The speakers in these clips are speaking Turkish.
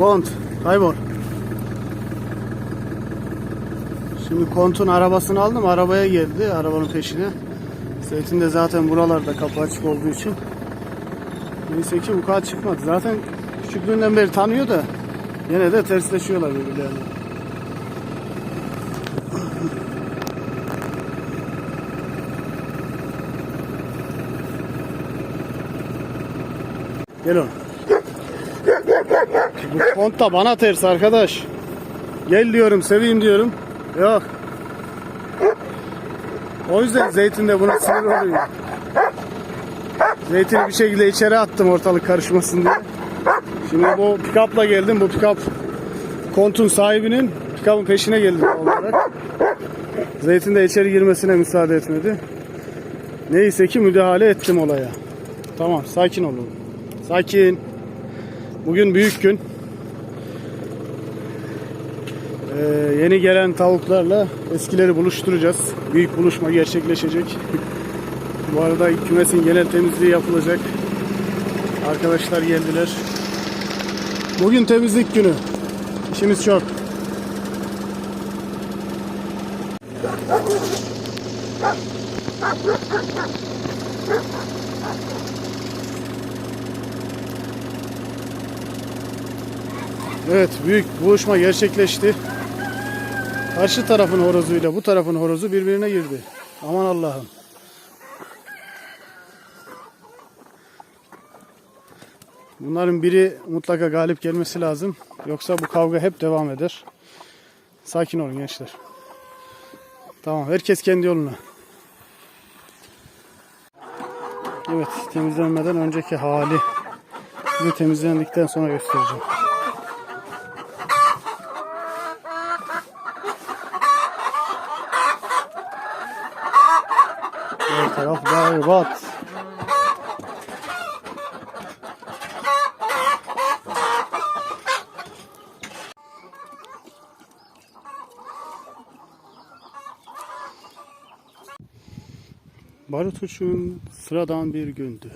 Kont. Kaybol. Şimdi kontun arabasını aldım. Arabaya geldi. Arabanın peşine. Zeytin de zaten buralarda kapı açık olduğu için. Neyse ki bu kadar çıkmadı. Zaten küçüklüğünden beri tanıyor da yine de tersleşiyorlar birbirlerine. Gel oğlum. Bu kont da bana ters arkadaş. Gel diyorum, seveyim diyorum. Yok. O yüzden zeytin de buna sinir oluyor. Zeytini bir şekilde içeri attım ortalık karışmasın diye. Şimdi bu pick-up'la geldim. Bu pick-up kontun sahibinin pick-up'ın peşine geldim olarak. Zeytin de içeri girmesine müsaade etmedi. Neyse ki müdahale ettim olaya. Tamam sakin olun. Sakin. Bugün büyük gün. Ee, yeni gelen tavuklarla eskileri buluşturacağız. Büyük buluşma gerçekleşecek. Bu arada kümesin genel temizliği yapılacak. Arkadaşlar geldiler. Bugün temizlik günü. İşimiz çok. Evet büyük buluşma gerçekleşti. Karşı tarafın horozuyla bu tarafın horozu birbirine girdi. Aman Allah'ım. Bunların biri mutlaka galip gelmesi lazım. Yoksa bu kavga hep devam eder. Sakin olun gençler. Tamam herkes kendi yoluna. Evet temizlenmeden önceki hali. Size temizlendikten sonra göstereceğim. Taraf berbat. Barut uçun sıradan bir gündü.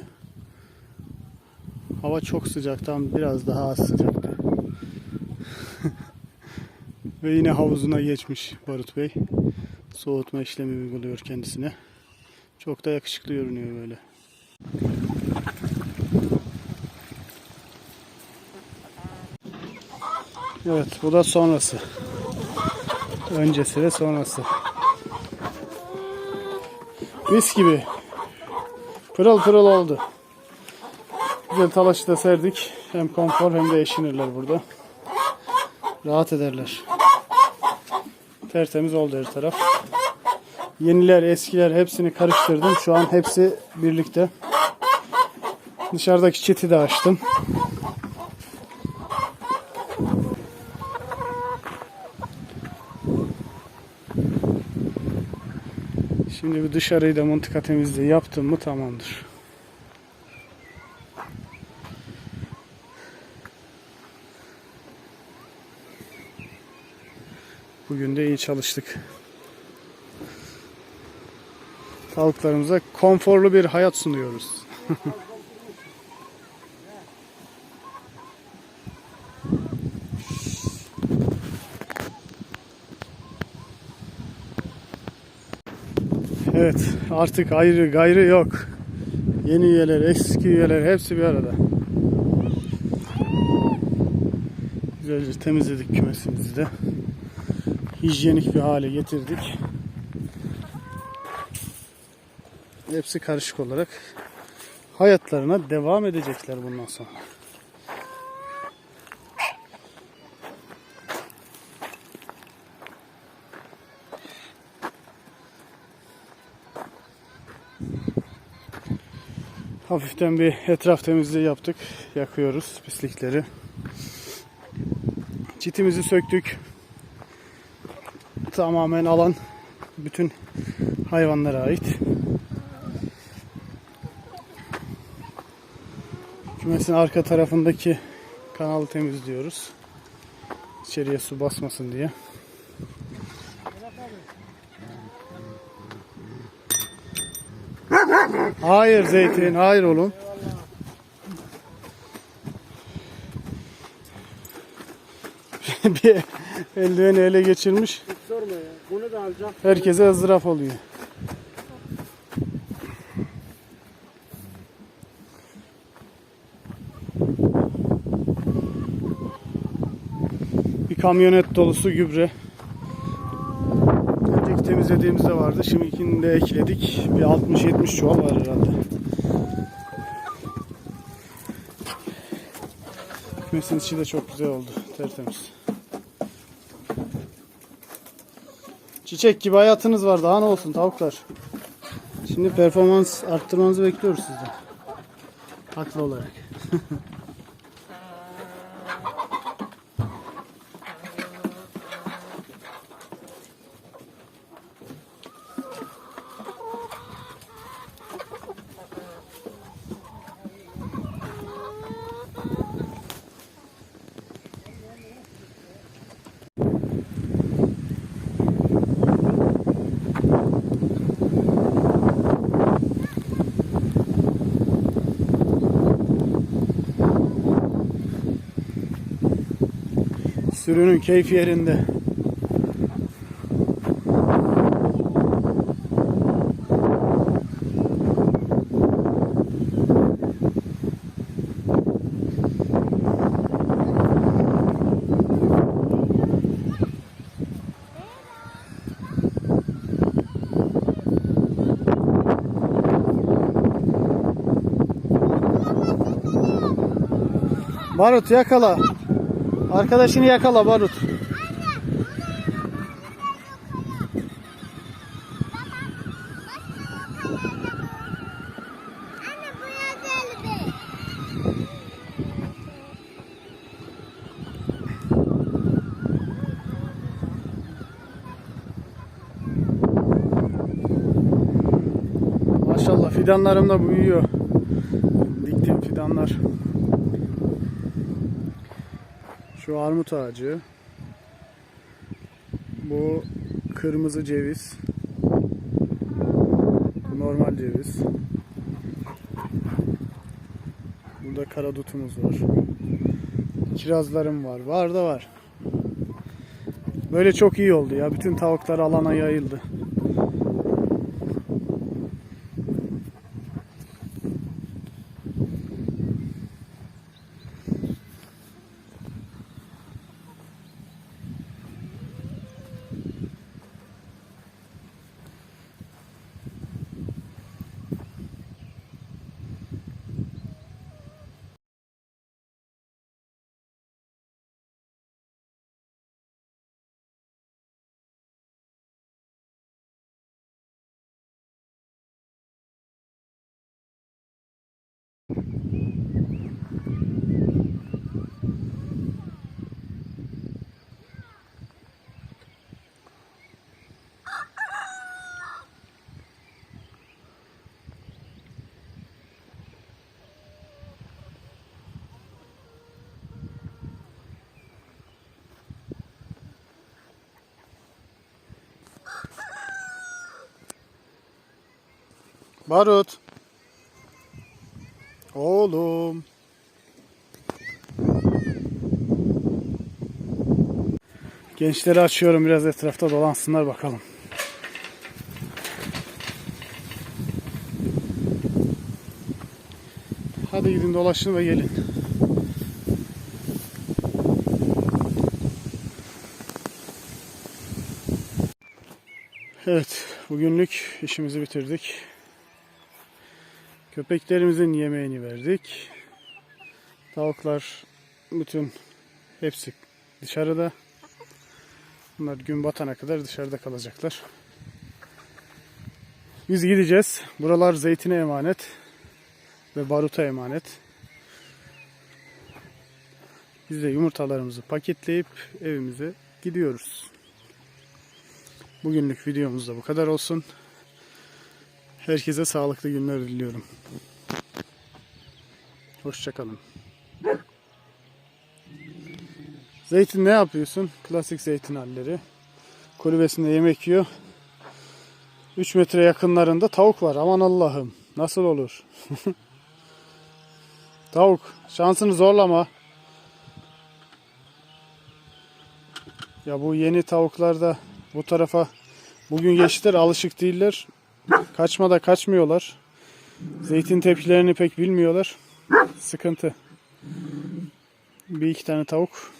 Hava çok sıcaktan biraz daha az sıcaktı. Ve yine havuzuna geçmiş Barut Bey. Soğutma işlemi uyguluyor kendisine. Çok da yakışıklı görünüyor böyle. Evet bu da sonrası. Öncesi ve sonrası. Mis gibi. Pırıl pırıl oldu. Güzel talaşı da serdik. Hem konfor hem de eşinirler burada. Rahat ederler. Tertemiz oldu her taraf. Yeniler, eskiler hepsini karıştırdım. Şu an hepsi birlikte. Dışarıdaki çiti de açtım. Şimdi bir dışarıyı da mıntıka temizliği yaptım mı tamamdır. Bugün de iyi çalıştık. Tavuklarımıza konforlu bir hayat sunuyoruz. Evet artık ayrı gayrı yok. Yeni üyeler, eski üyeler hepsi bir arada. Güzelce temizledik kümesimizi de. Hijyenik bir hale getirdik. Hepsi karışık olarak hayatlarına devam edecekler bundan sonra. Hafiften bir etraf temizliği yaptık. Yakıyoruz pislikleri. Çitimizi söktük. Tamamen alan bütün hayvanlara ait. Kümesin arka tarafındaki kanalı temizliyoruz. İçeriye su basmasın diye. Hayır Zeytin, hayır oğlum. bir eldiveni ele geçirmiş. Hiç sorma ya. Bunu da alacağım. Herkese ızdırap oluyor. Kamyonet dolusu gübre. Önceki temizlediğimizde vardı. Şimdikini de ekledik. Bir 60-70 çuval var herhalde. Kümesin içi de çok güzel oldu. Tertemiz. Çiçek gibi hayatınız var. Daha ne olsun tavuklar. Şimdi performans arttırmanızı bekliyoruz sizden. Haklı olarak. Sürünün keyfi yerinde. Barut yakala. Arkadaşını yakala Barut. Maşallah fidanlarım da büyüyor. Diktiğim fidanlar. Şu armut ağacı. Bu kırmızı ceviz. Normal ceviz. Burada karadutumuz var. Kirazlarım var. Var da var. Böyle çok iyi oldu ya. Bütün tavuklar alana yayıldı. Barut. Oğlum. Gençleri açıyorum biraz etrafta dolansınlar bakalım. Hadi gidin dolaşın ve gelin. Evet, bugünlük işimizi bitirdik. Köpeklerimizin yemeğini verdik. Tavuklar bütün hepsi dışarıda. Bunlar gün batana kadar dışarıda kalacaklar. Biz gideceğiz. Buralar zeytine emanet ve baruta emanet. Biz de yumurtalarımızı paketleyip evimize gidiyoruz. Bugünlük videomuz da bu kadar olsun. Herkese sağlıklı günler diliyorum. Hoşçakalın. Zeytin ne yapıyorsun? Klasik zeytin halleri. Kulübesinde yemek yiyor. 3 metre yakınlarında tavuk var. Aman Allah'ım. Nasıl olur? tavuk. Şansını zorlama. Ya bu yeni tavuklar da bu tarafa bugün geçtiler alışık değiller. Kaçmada kaçmıyorlar. Zeytin tepkilerini pek bilmiyorlar. Sıkıntı. Bir iki tane tavuk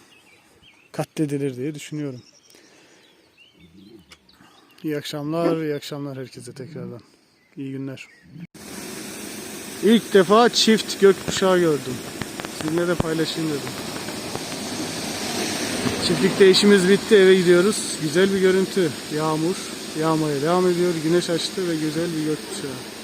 katledilir diye düşünüyorum. İyi akşamlar, iyi akşamlar herkese tekrardan. İyi günler. İlk defa çift gökkuşağı gördüm. Sizinle de paylaşayım dedim. Çiftlikte işimiz bitti eve gidiyoruz. Güzel bir görüntü. Yağmur. Yağmaya devam ediyor. Güneş açtı ve güzel bir gökkuşağı.